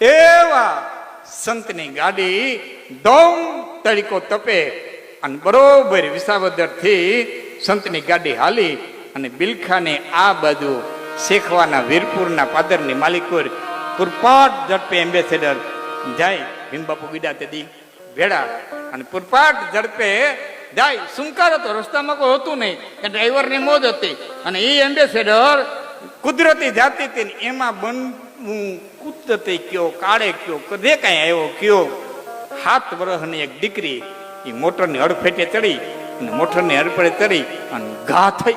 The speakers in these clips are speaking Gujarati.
એવા સંતની ગાડી દોમ તરીકો તપે અને બરોબર વિસાવદરથી સંતની ગાડી હાલી અને બિલખાને આ બાજુ શેખવાના વીરપુરના પાદરની માલિકોર પુરપાટ ઝડપે એમ્બેસેડર જાય. ભીમબાપુ ગીડા તેદી ભેડા અને પુરપાટ ઝડપે જાય. સુંકાર હતો રસ્તામાં કોઈ હતું નહીં. એ ડ્રાઈવરની મોજ હતી. અને એ એમ્બેસેડર કુદરતી જાતિ હતી એમાં એમાં બનવું કુદરતે કયો, કાળે કયો, કદે કાંઈ આવ્યો કયો? સાત વર્ષની એક દીકરી એ મોટરની હડફેટે ચડી અને મોટરની હડફેટે ચડી અને ઘા થઈ.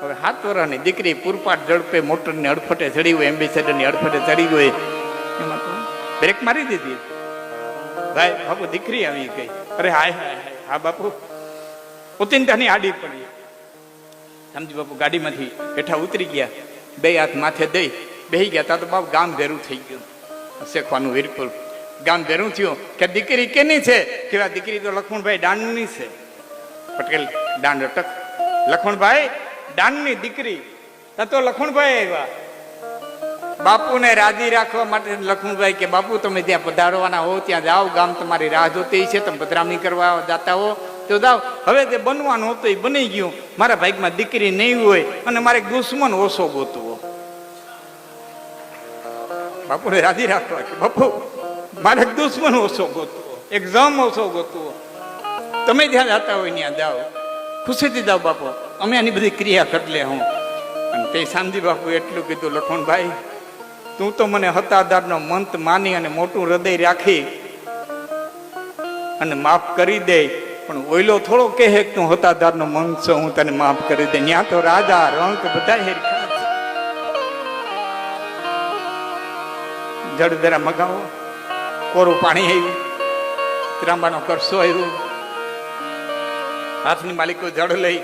હવે સાત વર્ષની દીકરી પૂરપાટ ઝડપે મોટરની હડફટે ચડી હોય, એમ્બેસેડરની હડફટે ચડી હોય. એમાં તો બ્રેક મારી દીધી. ભાઈ, બાપુ, દીકરી આવી ગઈ. અરે, હાય હાય હાય. હા, બાપુ. ઉતિનતાની આડી પડી. સમજી બાપુ, ગાડીમાંથી હેઠા ઉતરી ગયા. બે હાથ માથે દઈ બેહી ગયા તા તો બાપ ગામ ભેરું થઈ ગયું. શેખવાનું વીરપુર. ગામ ભેરું થયું કે દીકરી કેની છે? કે આ દીકરી તો લક્ષ્મણભાઈ દાંડની છે. પટેલ દાંડ અટક. લખણભાઈ દાનની દીકરી. તો લખમણભાઈ આવ્યા. બાપુને રાજી રાખવા માટે લખણભાઈ કે, બાપુ, તમે ત્યાં પધારવાના હો, ત્યાં જાઓ. ગામ તમારી રાહ જોતી છે. તમે પધરામણી કરવા જાતા હો. તો જાઓ. હવે તે બનવાનું હતું એ બની ગયું. મારા ભાગમાં દીકરી નહીં હોય અને મારે દુશ્મન ઓછો ગોતવો. બાપુને રાજી રાખવા કે, બાપુ, મારે દુશ્મન ઓછો ગોતવો એક્ઝામ ઓછો ગોતવો. તમે જ્યાં જાતા હોય ત્યાં જાઓ. ખુશીથી જાઓ બાપુ. અમે આની બધી ક્રિયા કરી હું. અને તે શાંતિ બાપુ એટલું કીધું લખણભાઈ તું તો મને હતાદારનો મંત માની અને મોટું હૃદય રાખી અને માફ કરી દે. પણ ઓઈલો થોડો કહે તું હતાદારનો મંત છો, હું તને માફ કરી દે. ત્યાં તો રાજા રંક બધા હેરખા જળ જરા મગાવો, કોરું પાણી આવ્યું, ત્રાંબાનો કરશો આવ્યો હાથની માલિકો જળ લઈ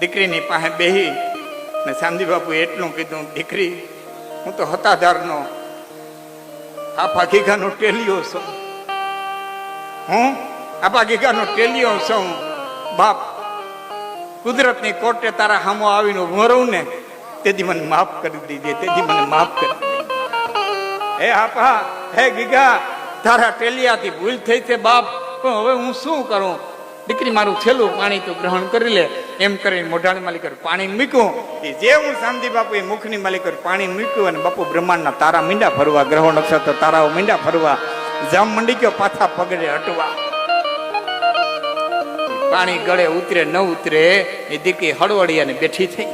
દીકરીની પાસે બેહી ને શાંતિ બાપુ એટલું કીધું, દીકરી, હું તો હતાધારનો આફા ગીઘાનો ટેલિયો છું હું આફા ગીઘાનો ટેલિયો છું બાપ, કુદરતની કોર્ટે તારા હામો આવીને ઊભો રહું ને, તેથી મને માફ કરી દીધી તેથી મને માફ કરી. હે આપા, હે ગીગા, તારા ટેલિયાથી ભૂલ થઈ છે બાપ. પણ હવે હું શું કરું? દીકરી મારું છેલ્લું પાણી તો ગ્રહણ કરી લે. એમ કરીને મોઢાની માલિકર પાણી મૂક્યું. એ જે હું શાંતિ બાપુ એ મુખની માલિકર પાણી મૂક્યું અને બાપુ બ્રહ્માંડના તારા મીંડા ફરવા ગ્રહો નક્ષત્ર તારાઓ મીંડા ફરવા, જામ મંડી ગયો પાછા પગડે હટવા. પાણી ગળે ઉતરે, ન ઉતરે, એ દીકરી હળવળી અને બેઠી થઈ.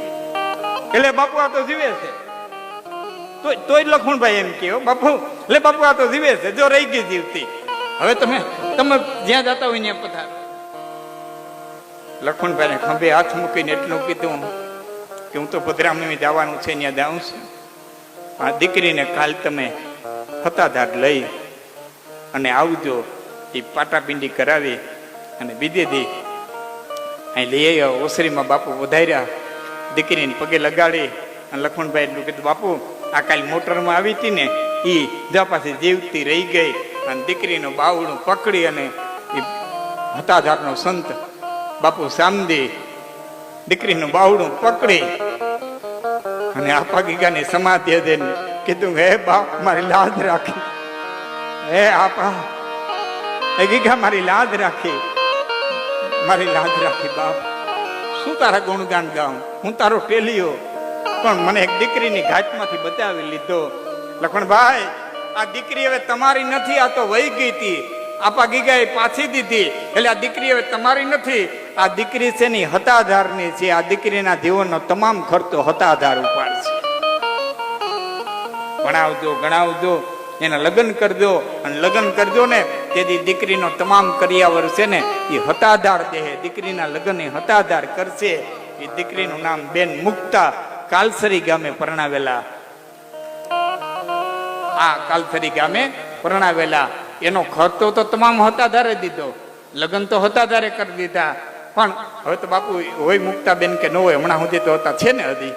એટલે બાપુ આ તો જીવે છે. તોય તોય લખમણભાઈ એમ કહ્યો બાપુ એટલે બાપુ આ તો જીવે છે જો રહી ગઈ જીવતી. હવે તમે તમે જ્યાં જતા હોય ત્યાં પધાર. લખમણભાઈને ખંભે હાથ મૂકીને એટલું કીધું કે હું તો પધરામણી જવાનું છે ત્યાં જાઉં છું. આ દીકરીને કાલ તમે ફતાધાર લઈ અને આવજો એ પાટાપિંડી કરાવી અને બીજે દી અહીં લઈ આવ્યો ઓસરીમાં બાપુ વધાર્યા દીકરીને પગે લગાડી અને લખમણભાઈ એટલું કીધું બાપુ આ કાલ મોટરમાં આવી હતી ને એ પાસે જીવતી રહી ગઈ. અને દીકરીનું બાવડું પકડી અને એ હતાધારનો સંત બાપુ સામદી દીકરીનું બાવડું પકડી. અને આપા ગીગાની સમાધિ દઈને કીધું, હે બાપ, મારી લાજ રાખી. હે આપા હે ગીગા, મારી લાજ રાખી. મારી લાજ રાખી બાપ. શું તારા ગુણગાન ગાઉં? હું તારો ટેલિયો પણ મને એક દીકરીની ઘાટમાંથી બચાવી લીધો. લખણભાઈ, આ દીકરી હવે તમારી નથી, આ તો વહી ગઈ હતી. આપા ગીગાએ પાછી દીધી. એટલે આ દીકરી હવે તમારી નથી. આ દીકરી છે ની હતાધારની છે? આ દીકરીના જીવનનો તમામ ખર્ચો હતાધાર ઉપાડશે ભણાવજો, ગણાવજો, એના લગ્ન કરજો. અને લગ્ન કરજો ને, તેથી દીકરીનો તમામ કરિયાવર છે ને એ હતાધાર દેહે. દીકરીના લગ્ન એ હતાધાર કરશે. એ દીકરીનું નામ બેન મુક્તા કાલસરી ગામે પરણાવેલા. આ કાલસરી ગામે પરણાવેલા. એનો ખર્ચો તો તમામ હતાધારે દીધો. લગ્ન તો હતાધારે કરી દીધા. પણ હવે તો બાપુ હોય મુક્તા બેન કે ન હોય, હમણાં સુધી તો હતા છે ને હજી.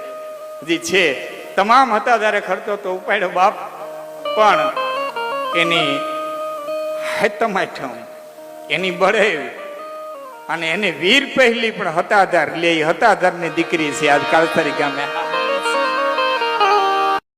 હજી છે. તમામ હતાધારે ખર્ચો તો ઉપાડ્યો બાપ. પણ એની હાતમ એની બળે અને એને વીર પહેલી પણ હતાધાર લે હતાધારની દીકરી છે. આજ કાલસરી ગામે.